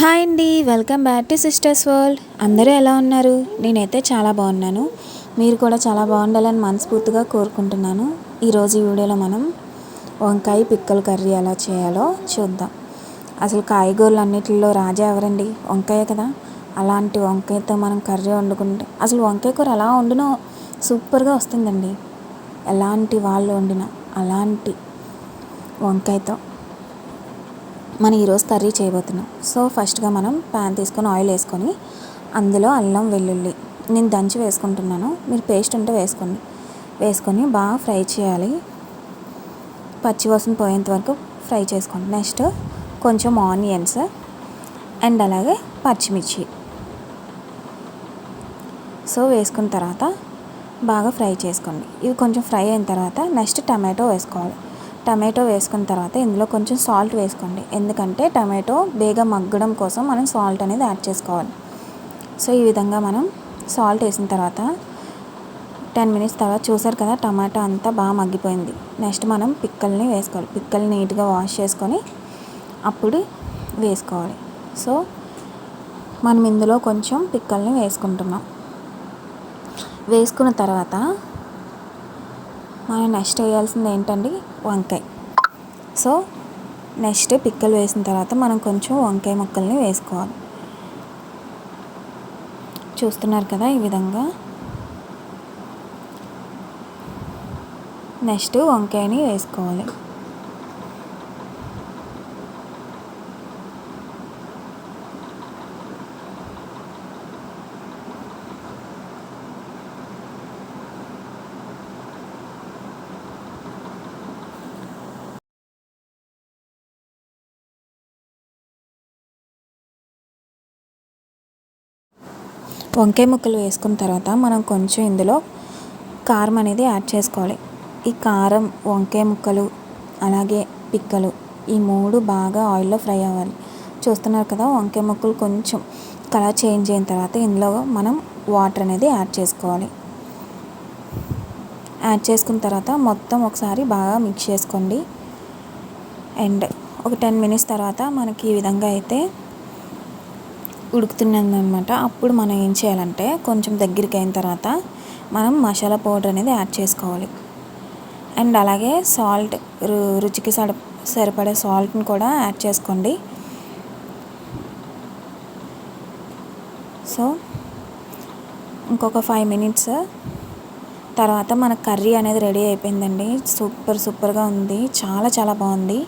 Hi అండి welcome back to sisters world. అందరూ ఎలా ఉన్నారు? నేనైతే చాలా బాగున్నాను. మీరు కూడా చాలా బాగుండాలని మనస్ఫూర్తిగా కోరుకుంటున్నాను. ఈరోజు ఈ వీడియోలో మనం వంకాయ పిక్కల కర్రీ ఎలా చేయాలో చూద్దాం. అసలు కాయగూరలు అన్నిటిలో రాజా ఎవరండి? వంకాయ కదా. అలాంటి వంకాయతో మనం కర్రీ వండుకుంటే అసలు వంకాయ కూర ఎలా వండినో సూపర్గా వస్తుందండి. ఎలాంటి వాళ్ళు వండిన అలాంటి వంకాయతో. మనం ఈరోజు కర్రీ చేయబోతున్నాం. సో ఫస్ట్గా మనం ప్యాన్ తీసుకొని ఆయిల్ వేసుకొని అందులో అల్లం వెల్లుల్లి నేను దంచి వేసుకుంటున్నాను. మీరు పేస్ట్ ఉంటే వేసుకోండి. వేసుకొని బాగా ఫ్రై చేయాలి. పచ్చివాసన పోయేంత వరకు ఫ్రై చేసుకోండి. నెక్స్ట్ కొంచెం ఆనియన్స్ అండ్ అలాగే పచ్చిమిర్చి. సో వేసుకున్న తర్వాత బాగా ఫ్రై చేసుకోండి. ఇవి కొంచెం ఫ్రై అయిన తర్వాత నెక్స్ట్ టమాటో వేసుకోవాలి. టమాటో వేసుకున్న తర్వాత ఇందులో కొంచెం సాల్ట్ వేసుకోండి. ఎందుకంటే టమాటో బేగా మగ్గడం కోసం మనం సాల్ట్ అనేది యాడ్ చేసుకోవాలి. సో ఈ విధంగా మనం సాల్ట్ వేసిన తర్వాత టెన్ మినిట్స్ తర్వాత చూసారు కదా టమాటా అంతా బాగా మగ్గిపోయింది. నెక్స్ట్ మనం పిక్కల్ని వేసుకోవాలి. పిక్కల్ని నీట్గా వాష్ చేసుకొని అప్పుడు వేసుకోవాలి. సో మనం ఇందులో కొంచెం పిక్కల్ని వేసుకుంటున్నాం. వేసుకున్న తర్వాత మనం నెక్స్ట్ వేయాల్సింది ఏంటండి? వంకాయ. సో నెక్స్ట్ పిక్కలు వేసిన తర్వాత మనం కొంచెం వంకాయ ముక్కల్ని వేసుకోవాలి. చూస్తున్నారు కదా ఈ విధంగా? నెక్స్ట్ వంకాయని వేసుకోవాలి. వంకాయ ముక్కలు వేసుకున్న తర్వాత మనం కొంచెం ఇందులో కారం అనేది యాడ్ చేసుకోవాలి. ఈ కారం వంకాయ ముక్కలు అలాగే పిక్కలు ఈ మూడు బాగా ఆయిల్లో ఫ్రై అవ్వాలి. చూస్తున్నారు కదా వంకాయ ముక్కలు కొంచెం కలర్ చేంజ్ అయిన తర్వాత ఇందులో మనం వాటర్ అనేది యాడ్ చేసుకోవాలి. యాడ్ చేసుకున్న తర్వాత మొత్తం ఒకసారి బాగా మిక్స్ చేసుకోండి. అండ్ ఒక టెన్ మినిట్స్ తర్వాత మనకి ఈ విధంగా అయితే ఉడుకుతున్నదనమాట అప్పుడు మనం ఏం చేయాలంటే కొంచెం దగ్గరికి అయిన తర్వాత మనం మసాలా పౌడర్ అనేది యాడ్ చేసుకోవాలి. అండ్ అలాగే సాల్ట్ రుచికి సడ సరిపడే సాల్ట్ని కూడా యాడ్ చేసుకోండి. సో ఇంకొక ఫైవ్ మినిట్స్. తర్వాత మన కర్రీ అనేది రెడీ అయిపోయిందండి. సూపర్ సూపర్గా ఉంది. చాలా చాలా బాగుంది.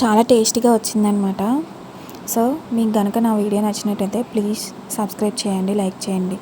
చాలా టేస్టీగా వచ్చిందనమాట సో మీకు కనుక నా వీడియో నచ్చినట్టయితే ప్లీజ్ సబ్స్క్రైబ్ చేయండి లైక్ చేయండి.